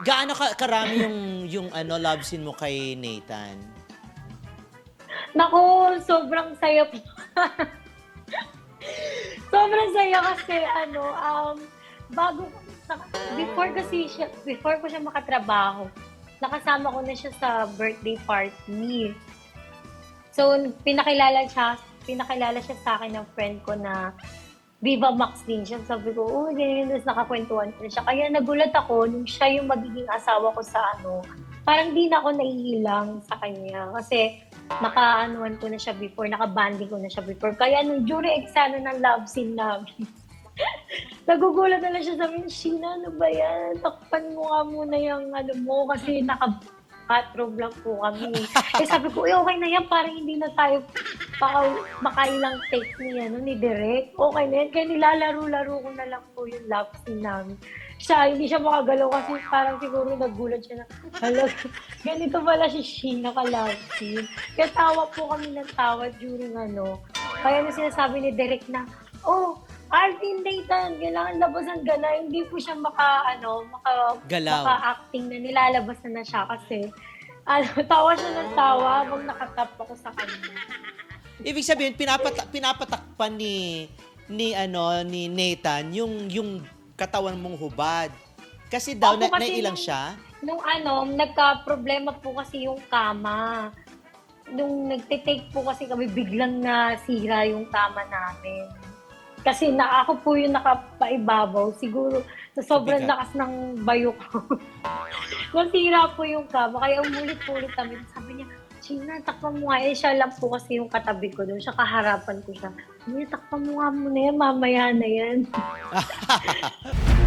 Gaano ka karami yung yung ano love scene mo kay Nathan? Naku, sobrang saya po. sobrang saya kasi ano, um, bago, before kasi siya, before ko siya makatrabaho, nakasama ko na siya sa birthday party. So, pinakilala siya, pinakilala siya sa akin ng friend ko na Viva Max din siya. Sabi ko, oh, ganyan, tapos nakakwentuhan ko siya. Kaya nagulat ako nung siya yung magiging asawa ko sa ano, parang di na ako naiilang sa kanya. Kasi nakaanuan ko na siya before, nakabanding ko na siya before. Kaya nung during eksena ng love scene namin, nagugulat na lang siya sa amin, Sheena, ano ba yan? Takpan mo nga muna yung ano mo kasi naka bathroom lang po kami. eh sabi ko, eh, okay na yan, parang hindi na tayo baka makailang take ni, ano, ni Direk. Okay na yan, kaya nilalaro-laro ko na lang po yung love scene namin. Siya, hindi siya makagalaw kasi parang siguro nagulat siya na, hala, ganito pala si Sheena ka-love scene. Kaya tawa po kami ng tawa during ano. Kaya na sinasabi ni Direk na, oh, Alvin Nathan, kailangan labasan ka na. Hindi po siya maka, ano, maka, Galaw. maka-acting na nilalabas na, na siya kasi ano, tawa siya ng tawa habang nakatap ako sa kanya. Ibig sabihin pinapata- pinapatakpan ni ni ano ni Nathan yung yung katawan mong hubad. Kasi daw Ako na, kasi nailang nung- siya. Nung ano, nagka-problema po kasi yung kama. Nung nagtitake po kasi kami, biglang nasira yung kama namin. Kasi na ako po yung nakapaibabaw. Siguro sa sobrang Bigat. lakas ng bayo ko. Nasira po yung kama. Kaya umulit-ulit kami. Sabi niya, Gina, takpan mo nga. Eh, siya lang po kasi yung katabi ko doon. Siya kaharapan ko siya. Niya, takpan mo nga muna yan. Mamaya na yan.